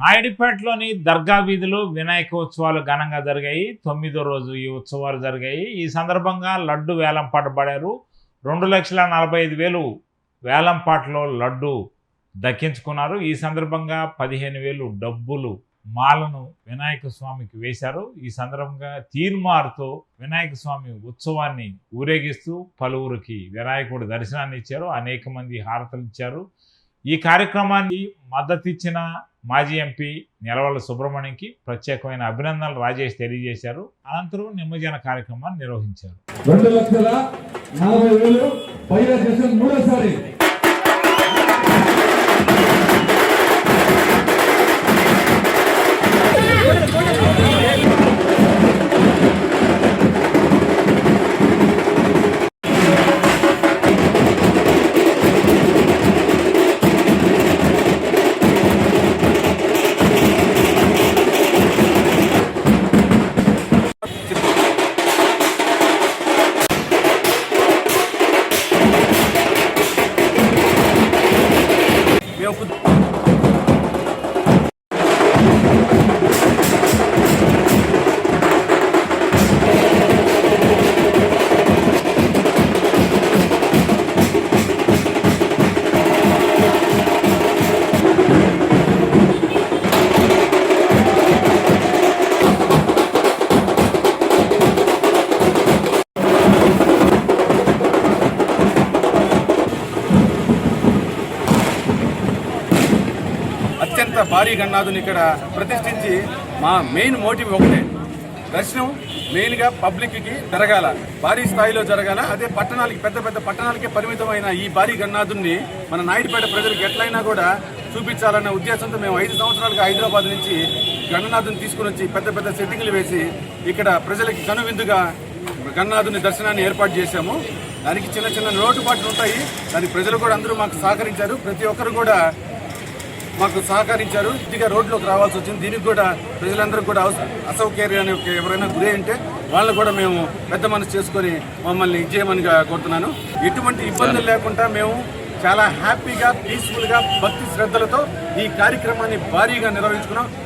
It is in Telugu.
నాయుడుపేటలోని దర్గా వీధిలో వినాయక ఉత్సవాలు ఘనంగా జరిగాయి. తొమ్మిదో రోజు ఈ ఉత్సవాలు జరిగాయి. ఈ సందర్భంగా లడ్డు వేలం పాట పడారు. రెండు లక్షల నలభై ఐదు వేలు వేలం పాటలో లడ్డు దక్కించుకున్నారు. ఈ సందర్భంగా పదిహేను వేలు డబ్బులు మాలను వినాయక స్వామికి వేశారు. ఈ సందర్భంగా తీర్మార్తో వినాయక స్వామి ఉత్సవాన్ని ఊరేగిస్తూ పలువురికి వినాయకుడు దర్శనాన్ని ఇచ్చారు. అనేక మంది హారతలు ఇచ్చారు. ఈ కార్యక్రమాన్ని మద్దతిచ్చిన మాజీ ఎంపీ నిలవల సుబ్రహ్మణ్యంకి ప్రత్యేకమైన అభినందనలు రాజేష్ తెలియజేశారు. అనంతరం నిమజ్జన కార్యక్రమాన్ని నిర్వహించారు. రెండు లక్షల నలభై వేలు పైన మూడోసారి అత్యంత భారీ గన్నాథుని ఇక్కడ ప్రతిష్ఠించి మా మెయిన్ మోటివ్ ఒకటే. దర్శనం మెయిన్గా పబ్లిక్కి జరగాల. భారీ స్థాయిలో జరగాల. అదే పట్టణాలకి పెద్ద పెద్ద పట్టణాలకే పరిమితమైన ఈ భారీ గన్నాథుని మన నాయుడుపేట ప్రజలకు ఎట్లయినా కూడా చూపించాలన్న ఉద్దేశంతో మేము ఐదు సంవత్సరాలుగా హైదరాబాద్ నుంచి గణనాథుని తీసుకుని వచ్చి పెద్ద పెద్ద సెట్టింగ్లు వేసి ఇక్కడ ప్రజలకి కనువిందుగా గన్నాథుని దర్శనాన్ని ఏర్పాటు చేశాము. దానికి చిన్న చిన్న లోటుపాట్లు ఉంటాయి. దానికి ప్రజలు కూడా అందరూ మాకు సహకరించారు. ప్రతి ఒక్కరు కూడా మాకు సహకరించారు. ఇదిగా రోడ్లోకి రావాల్సి వచ్చింది. దీనికి కూడా ప్రజలందరూ కూడా అసౌ- అసౌకర్యానికి ఎవరైనా గురి అంటే వాళ్ళు కూడా మేము పెద్ద మనసు చేసుకొని మమ్మల్ని ఇచ్చేయమని కోరుతున్నాను. ఎటువంటి ఇబ్బందులు లేకుండా మేము చాలా హ్యాపీగా పీస్ఫుల్గా భక్తి శ్రద్ధలతో ఈ కార్యక్రమాన్ని భారీగా నిర్వహించుకున్నాం.